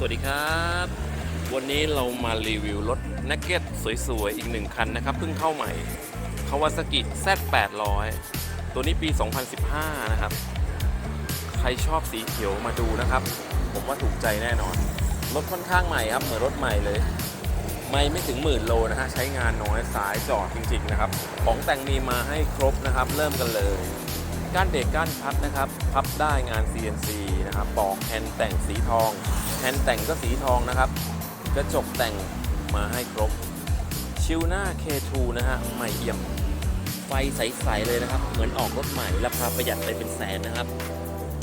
สวัสดีครับ วันนี้เรามารีวิวรถนักเก็ตสวย ๆ อีกหนึ่งคันนะครับ เพิ่งเข้าใหม่ Kawasaki Z800 ตัวนี้ปี 2015 นะครับ ใครชอบสีเขียวมาดูนะครับ ผมว่าถูกใจแน่นอน รถค่อนข้างใหม่ครับ เหมือนรถใหม่เลย ไม่ไม่ถึงหมื่นโลนะฮะ ใช้งานน้อยสายจอดจริง ๆ นะครับ ของแต่งมีมาให้ครบนะครับ เริ่มกันเลย ก้านเด็กก้านพัดนะครับพับได้งาน CNC นะครับปอกแฮนด์แต่งสีทองแฮนด์แต่งก็สีทองนะครับ กระจกแต่งมาให้ครบ ชิวหน้า K2 นะฮะใหม่เอี่ยม ไฟใสๆเลยนะครับ เหมือนออกรถใหม่ราคาประหยัดไปเป็นแสนนะครับ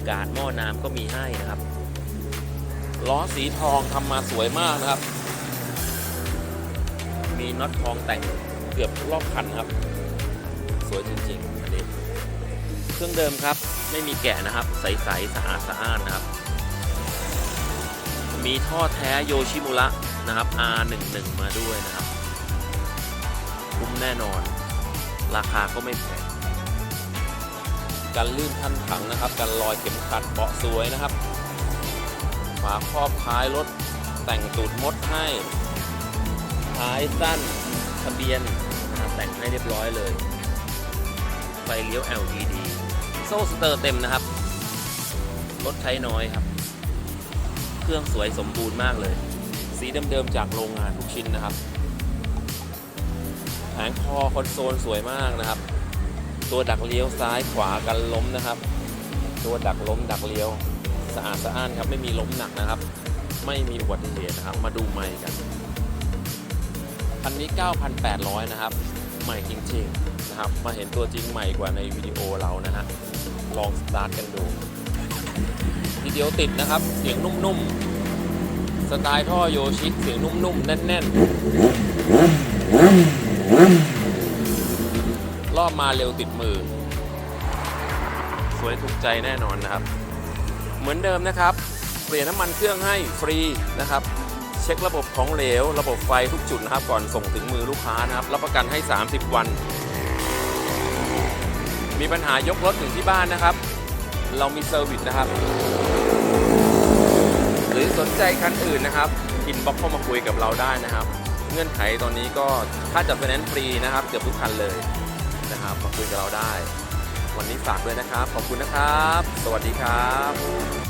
กาดหม้อน้ำก็มีให้นะครับล้อสีทองทำมาสวยมากนะครับ มีน็อตทองแต่งเกือบรอบคันครับ สวยจริงๆอันนี้ เครื่องเดิมครับ ไม่มีแกะนะครับ ใสๆสะอาดสะอ้านนะครับ มีท่อแท้โยชิมุระนะครับ R11 มาด้วยนะครับคุ้มแน่นอน ราคาก็ไม่แพงกันลื่นทันถังนะครับ กันรอยเข็มขัดเบาะสวยนะครับฝาครอบท้ายรถแต่งตูดมดให้ท้ายสั้นทะเบียนนะครับแต่งให้เรียบร้อยเลย ไฟเลี้ยว LED โซ่สเตอร์เต็มนะครับ รถใช้น้อยครับ เครื่องสวยสมบูรณ์มากเลย สีเดิมๆจากโรงงานทุกชิ้นนะครับแผงคอคอนโซลสวยมากนะครับ ตัวดักเลี้ยวซ้ายขวากันล้มนะครับ ตัวดักล้มดักเลี้ยวสะอาดสะอ้านครับไม่มีล้มหนักนะครับ ไม่มีอุบัติเหตุนะครับ มาดูใหม่กันคันนี้ 9,800 นะครับ ใหม่จริงๆนะครับ มาเห็นตัวจริงใหม่กว่าในวิดีโอเรานะฮะ ลองสตาร์ทกันดูทีเดียวติดนะครับ เสียงนุ่มๆ สไตล์ท่อโยชิเสียงนุ่มๆ แน่นๆ รอบมาเร็วติดมือ สวยถูกใจแน่นอนนะครับ เหมือนเดิมนะครับ เปลี่ยนน้ำมันเครื่องให้ฟรีนะครับ เช็คระบบของเหลว ระบบไฟทุกจุดนะครับ ก่อนส่งถึงมือลูกค้านะครับ รับประกันให้ 30 วัน มีปัญหายกรถถึงที่บ้านนะครับ เรามีเซอร์วิสนะครับ หรือสนใจคันอื่นนะครับอินบ็อกเข้ามาคุยกับเราได้นะครับ เงื่อนไขตอนนี้ก็ค่าจัดไฟแนนซ์ฟรีนะครับเกือบทุกคันเลยนะครับ มาคุยกับเราได้ วันนี้ฝากด้วยนะครับ ขอบคุณนะครับ สวัสดีครับ